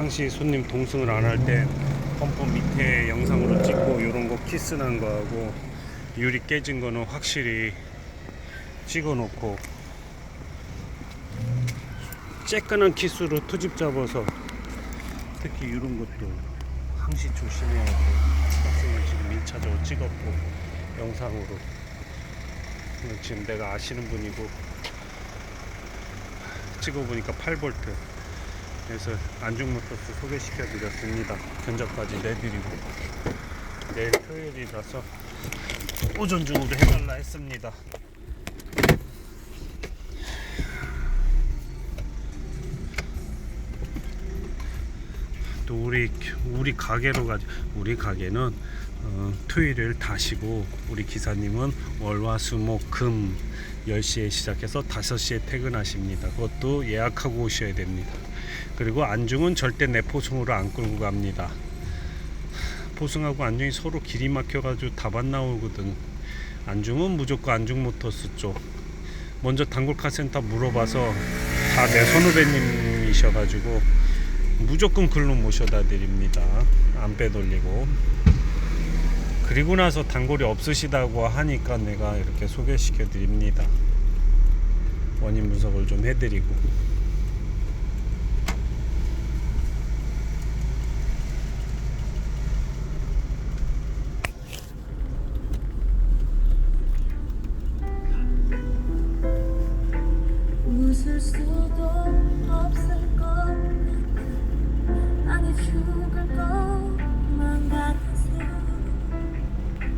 항시 손님 동승을 안 할 때 펌프 밑에 영상으로 찍고 이런 거 키스난 거하고 유리 깨진 거는 확실히 찍어 놓고 쬐끈한 키스로 투집 잡아서 특히 이런 것도 항시 조심해야 돼. 학생을 지금 1차적으로 찍었고 영상으로. 지금 내가 아시는 분이고. 찍어보니까 8V 그래서 안중모터스 소개시켜 드렸습니다 견적까지 내드리고 내일 토요일이라서 오전 중으로 해달라 했습니다 또 우리 우리 가게로 가지 우리 가게는 어, 토요일을 다시고 우리 기사님은 월화수목금 10시에 시작해서 5시에 퇴근하십니다. 그것도 예약하고 오셔야 됩니다. 그리고 안중은 절대 내 포승으로 안 끌고 갑니다. 포승하고 안중이 서로 길이 막혀가지고 답 안 나오거든. 안중은 무조건 안중 모터스 쪽. 먼저 단골카 센터 물어봐서 다 내 선후배님이셔가지고 무조건 글로 모셔다 드립니다. 안 빼돌리고. 그리고 나서 단골이 없으시다고 하니까 내가 이렇게 소개시켜 드립니다. 원인 분석을 좀 해드리고. 않을까